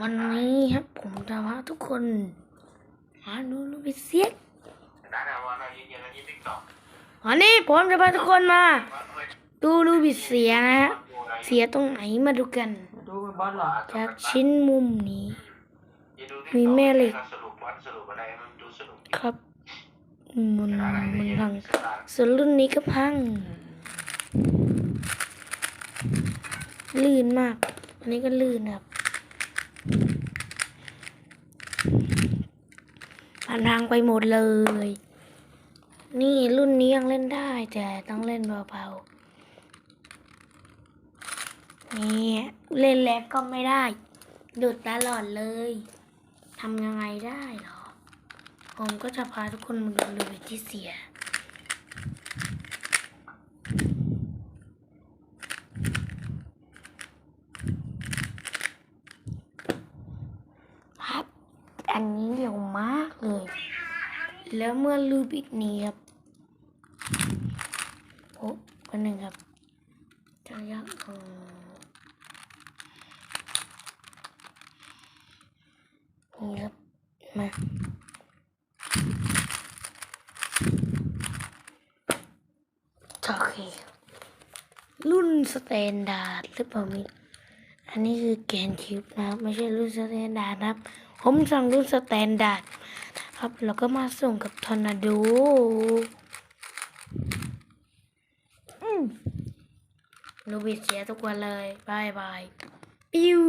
วันนี้ครับผมจะพาทุกคนมาดูลูบิเซียกได้แต่ว่าเราเย็นๆแล้วยี่สิบสองวันนี้ผมจะพาทุกคนมา ดูลูบิเสียนะฮะเสียตรงไหนมาดูกันดูมันบอลเหรอจากชิ้นมุมนี้ มีแม่เหล็กสรุปวัดสรุปอะไรมันดูสนุกครับมันมันพังส่วนรุ่นนี้ก็พัง ลื่นมาก อันนี้ก็ลื่นครับ ผ่านทางไปหมดเลย นี่รุ่นนี้ยังเล่นได้ แต่ต้องเล่นเบาๆ นี่เล่นแลกก็ไม่ได้ หยุดตลอดเลยทำยังไงได้เหรอ ผมก็จะพาทุกคนมาดูเลยที่เสีย ครับ อันนี้เร็วมากเลย แล้วเมื่อลูบิกนี้ครับโอ้คนหนึ่งครับจะยักเออนี่ครับ มาโอเค รุ่นสแตนดาร์ดหรือเปล่ามิ อันนี้คือแกนคิวนะครับ ไม่ใช่รุ่นสแตนดาร์ดครับ ผมสั่งรุ่นสแตนดาร์ดครับ แล้วก็มาส่งกับทอร์นาโดลูบิเสียทุกวันเลยบายบาย ปิ้ว